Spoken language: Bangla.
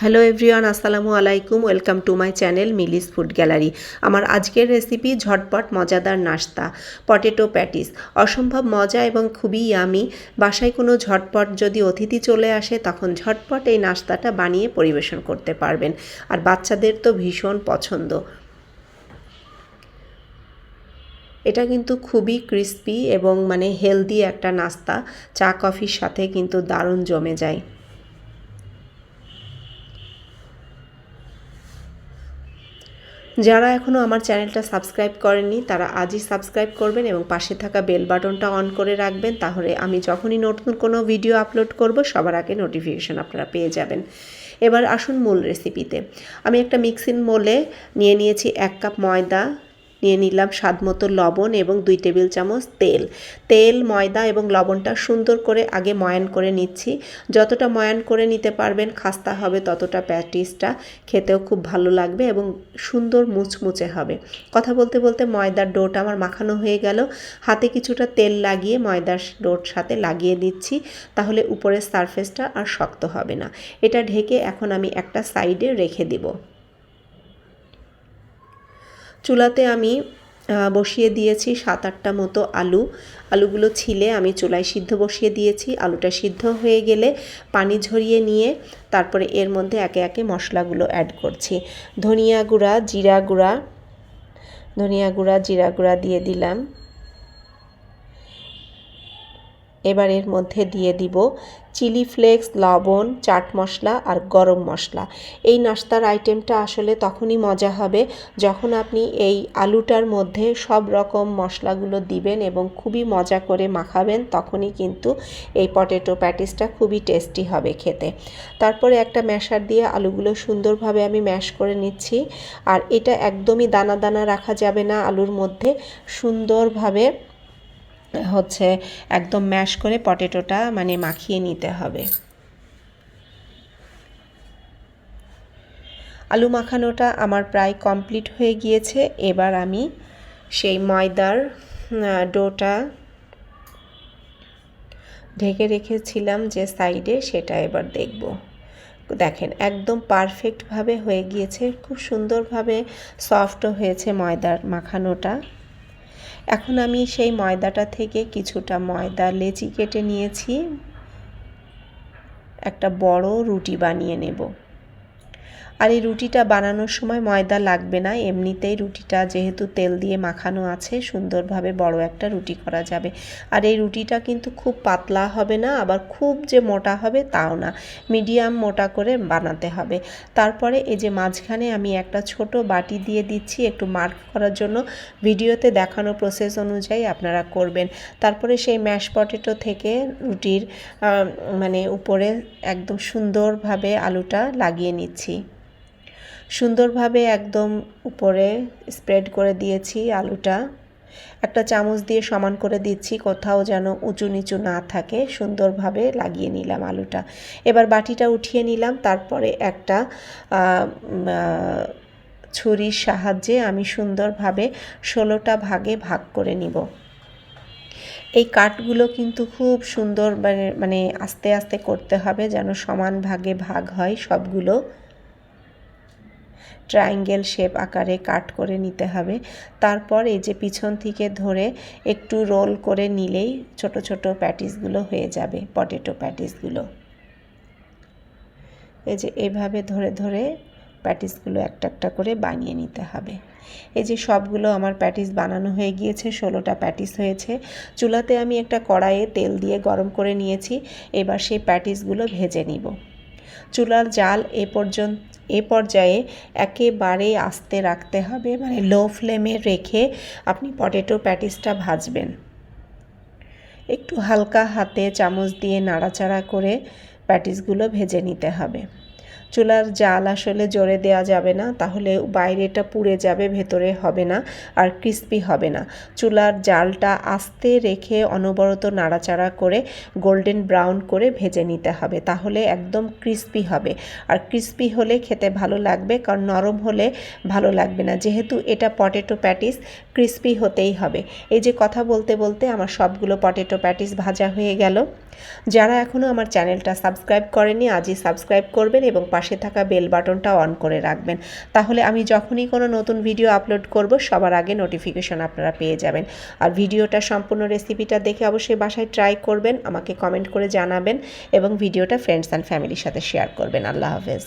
হ্যালো এভরিওয়ান আসসালামু আলাইকুম welcome to my channel Mili's food gallery আমার আজকের রেসিপি ঝটপট মজাদার নাস্তা পটেটো প্যাটিস অসম্ভব মজা এবং খুবই ইয়ামি বাসায় কোনো ঝটপট যদি অতিথি চলে আসে, তখন ঝটপট এই নাস্তাটা বানিয়ে পরিবেশন করতে পারবেন। আর বাচ্চাদের তো ভীষণ পছন্দ। এটা কিন্তু খুবই ক্রিস্পি এবং মানে হেলদি একটা নাস্তা। চা কফির সাথে কিন্তু দারুণ জমে যায়। যারা এখনও আমার চ্যানেলটা সাবস্ক্রাইব করেননি, তারা আজই সাবস্ক্রাইব করবেন এবং পাশে থাকা বেল বাটনটা অন করে রাখবেন, তাহলে আমি যখনই নতুন কোনো ভিডিও আপলোড করব, সবার আগে নোটিফিকেশান আপনারা পেয়ে যাবেন। এবার আসুন মূল রেসিপিতে আমি একটা মিক্সিং মোলে নিয়ে নিয়েছি এক কাপ ময়দা নিয়ে নিলাম স্বাদ মতো লবণ এবং দুই টেবিল চামচ তেল। তেল, ময়দা এবং লবণটা সুন্দর করে আগে ময়ান করে নিচ্ছি। যতটা ময়ান করে নিতে পারবেন, খাস্তা হবে ততটা প্যাটিসটা খেতেও খুব ভালো লাগবে এবং সুন্দর মুচমুচে হবে। কথা বলতে বলতে ময়দার ডোটা আমার মাখানো হয়ে গেল। হাতে কিছুটা তেল লাগিয়ে ময়দার ডোর সাথে লাগিয়ে দিচ্ছি, তাহলে উপরের সারফেসটা আর শক্ত হবে না। এটা ঢেকে এখন আমি একটা সাইডে রেখে দেবো। চুলাতে আমি বসিয়ে দিয়েছি সাত আটটা মতো আলু। আলুগুলো ছিলে আমি চুলায় সিদ্ধ বসিয়ে দিয়েছি। আলুটা সিদ্ধ হয়ে গেলে পানি ঝরিয়ে নিয়ে তারপরে এর মধ্যে একে একে মশলাগুলো অ্যাড করছি। ধনিয়া গুঁড়া, জিরা গুঁড়া, ধনিয়া গুঁড়া, জিরা গুঁড়া দিয়ে দিলাম। এবার এর মধ্যে দিয়ে দিব চিলি ফ্লেক্স, লবণ, চাট মশলা আর গরম মশলা। এই নাস্তার আইটেমটা আসলে তখনই মজা হবে যখন আপনি এই আলুটার মধ্যে সব রকম মশলাগুলো দিবেন এবং খুবই মজা করে মাখাবেন, তখনই কিন্তু এই পটেটো প্যাটিসটা খুবই টেস্টি হবে খেতে। তারপরে একটা ম্যাশার দিয়ে আলুগুলো সুন্দরভাবে আমি ম্যাশ করে নিচ্ছি আর এটা একদমই দানা দানা রাখা যাবে না আলুর মধ্যে। সুন্দরভাবে হচ্ছে একদম ম্যাশ করে পটেটোটা মানে মাখিয়ে নিতে হবে। আলু মাখানোটা আমার প্রায় কমপ্লিট হয়ে গিয়েছে। এবার আমি সেই ময়দার ডোটা ঢেকে রেখেছিলাম যে সাইডে, সেটা এবার দেখব। দেখেন, একদম পারফেক্টভাবে হয়ে গিয়েছে। খুব সুন্দরভাবে সফটও হয়েছে ময়দার মাখানোটা। এখন আমি সেই ময়দাটা থেকে কিছুটা ময়দা লেচি কেটে নিয়েছি, একটা বড় রুটি বানিয়ে নেব। আর এই রুটিটা বানানোর সময় ময়দা লাগবে না। এমনিতেই রুটিটা যেহেতু তেল দিয়ে মাখানো আছে, সুন্দরভাবে বড় একটা রুটি করা যাবে। আর এই রুটিটা কিন্তু খুব পাতলা হবে না, আবার খুব যে মোটা হবে তাও না। মিডিয়াম মোটা করে বানাতে হবে। তারপরে এই যে মাঝখানে আমি একটা ছোট বাটি দিয়ে দিচ্ছি, একটু মার্ক করার জন্য। ভিডিওতে দেখানো প্রসেস অনুযায়ী আপনারা করবেন। তারপরে সেই ম্যাশ পটেটো থেকে রুটির মানে উপরে একদম সুন্দরভাবে আলুটা লাগিয়ে নিচ্ছি। সুন্দরভাবে একদম উপরে স্প্রেড করে দিয়েছি আলুটা। একটা চামচ দিয়ে সমান করে দিচ্ছি, কোথাও যেন উঁচু নিচু না থাকে, সুন্দরভাবে লাগিয়ে নিলাম আলুটা। এবার বাটিটা উঠিয়ে নিলাম, তারপরে একটা ছুরির সাহায্যে আমি সুন্দরভাবে ষোলোটা ভাগে ভাগ করে নিব। এই কাঠগুলো কিন্তু খুব সুন্দর মানে মানে আস্তে আস্তে করতে হবে যেন সমান ভাগে ভাগ হয় সবগুলো। ট্রায়াঙ্গেল শেপ আকারে কাট করে নিতে হবে। তারপর এই যে পিছন থেকে ধরে একটু রোল করে নিলেই ছোট ছোট প্যাটিসগুলো হয়ে যাবে, পটেটো প্যাটিসগুলো এই যে এভাবে ধরে ধরে প্যাটিসগুলো একটা একটা করে বানিয়ে নিতে হবে। এই যে সবগুলো আমার প্যাটিস বানানো হয়ে গিয়েছে, ষোলোটা প্যাটিস হয়েছে। চুলাতে আমি একটা কড়াইয়ে তেল দিয়ে গরম করে নিয়েছি, এবার সেই প্যাটিসগুলো ভেজে নিব। চুলার জাল এ পর্যন্ত, এ পর্যায়ে একেবারে আস্তে রাখতে হবে। মানে লো ফ্লেমে রেখে আপনি পটেটো প্যাটিসটা ভাজবেন। একটু হালকা হাতে চামচ দিয়ে নাড়াচাড়া করে প্যাটিসগুলো ভেজে নিতে হবে। চুলার জাল আসলে জোরে দেওয়া যাবে না, তাহলে বাইরেটা পুড়ে যাবে, ভেতরে হবে না আর ক্রিস্পি হবে না। চুলার জালটা আস্তে রেখে অনবরত নাড়াচাড়া করে গোল্ডেন ব্রাউন করে ভেজে নিতে হবে, তাহলে একদম ক্রিস্পি হবে। আর ক্রিস্পি হলে খেতে ভালো লাগবে, কারণ নরম হলে ভালো লাগবে না। যেহেতু এটা পটেটো প্যাটিস ক্রিস্পি হতেই হবে। এই যে কথা বলতে বলতে আমার সবগুলো পটেটো প্যাটিস ভাজা হয়ে গেল। যারা এখনও আমার চ্যানেলটা সাবস্ক্রাইব করেনি, আজই সাবস্ক্রাইব করবেন এবং পাশে থাকা বেল বাটনটা অন করে রাখবেন। তাহলে আমি যখনই কোনো নতুন ভিডিও আপলোড করব, সবার আগে নোটিফিকেশন আপনারা পেয়ে যাবেন। আর ভিডিওটা সম্পূর্ণ রেসিপিটা দেখে অবশ্যই বাসায় ট্রাই করবেন, আমাকে কমেন্ট করে জানাবেন এবং ভিডিওটা ফ্রেন্ডস অ্যান্ড ফ্যামিলির সাথে শেয়ার করবেন। আল্লাহ হাফেজ।